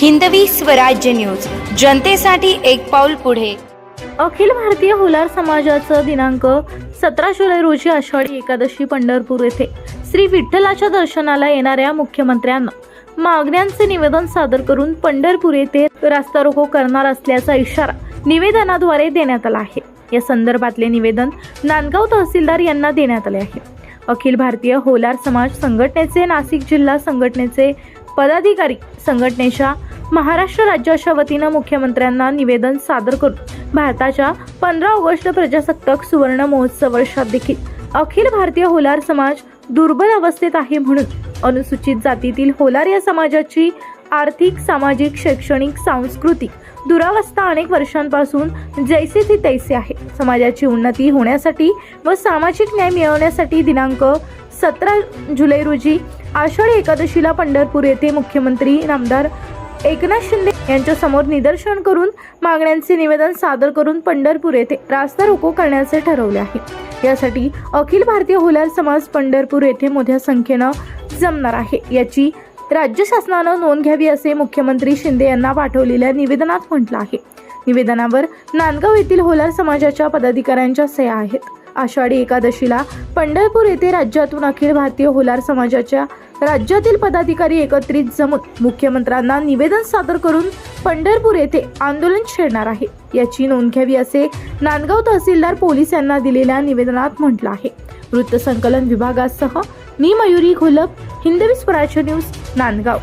Hindavi Swarajya news. जनतेसाठी एक पाऊल पुढे. अखिल भारतीय होलार समाजाचं दिनांक सतरा जुलै रोजी आषाढी एकादशी पंढरपूर येथे. श्री विठ्ठलाच्या दर्शनाला येणाऱ्या मुख्यमंत्र्यांना मागण्यांचे निवेदन सादर करून पंढरपूर येथे रास्ता रोको करणार असल्याचा इशारा निवेदनाद्वारे देण्यात आला आहे. या संदर्भातले निवेदन नांदगाव तहसीलदार यांना देण्यात आले आहे. अखिल भारतीय होलार समाज संघटनेचे नाशिक जिल्हा संघटनेचे पदाधिकारी संघटनेच्या महाराष्ट्र राज्याच्या वतीनं मुख्यमंत्र्यांना निवेदन सादर करून भारताच्या पंधरा ऑगस्ट प्रजासत्ताक सुवर्ण महोत्सव वर्षात देखील. अखिल भारतीय होलार समाज दुर्बल अवस्थेत आहे म्हणून अनुसूचित जातीतील होलार या समाजाची आर्थिक सामाजिक शैक्षणिक सांस्कृतिक दुरावस्था अनेक वर्षांपासून जैसे ती तैसे आहे. समाजाची उन्नती होण्यासाठी व सामाजिक न्याय मिळवण्यासाठी दिनांक सतरा जुलै रोजी आषाढी एकादशीला पंढरपूर येथे मुख्यमंत्री नामदार एकनाथ शिंदे यांच्या समोर निदर्शन करून मागण्यांचे निवेदन सादर करून पंढरपूर येथे रास्ता रोको करण्याचे ठरवले आहे. यासाठी अखिल भारतीय हुलार समाज पंढरपूर येथे मोठ्या संख्येनं जमणार आहे. याची राज्य शासनानं नोंद घ्यावी असे मुख्यमंत्री शिंदे यांना पाठवलेल्या निवेदनात म्हटलं आहे. निवेदनावर नांदगाव येथील होलार समाजाच्या पदाधिकाऱ्यांच्या सह्या आहेत. आषाढी एकादशीला पंढरपूर येथे राज्यातून अखिल भारतीय होलार समाजाच्या राज्यातील पदाधिकारी एकत्रित जमून मुख्यमंत्र्यांना निवेदन सादर करून पंढरपूर येथे आंदोलन छेडणार आहे. याची नोंद घ्यावी असे नांदगाव तहसीलदार पोलीस यांना दिलेल्या निवेदनात म्हटलं आहे. वृत्तसंकलन विभागासह मी मयुरी घोलप हिंदवी स्वराज्य न्यूज नांदगाव.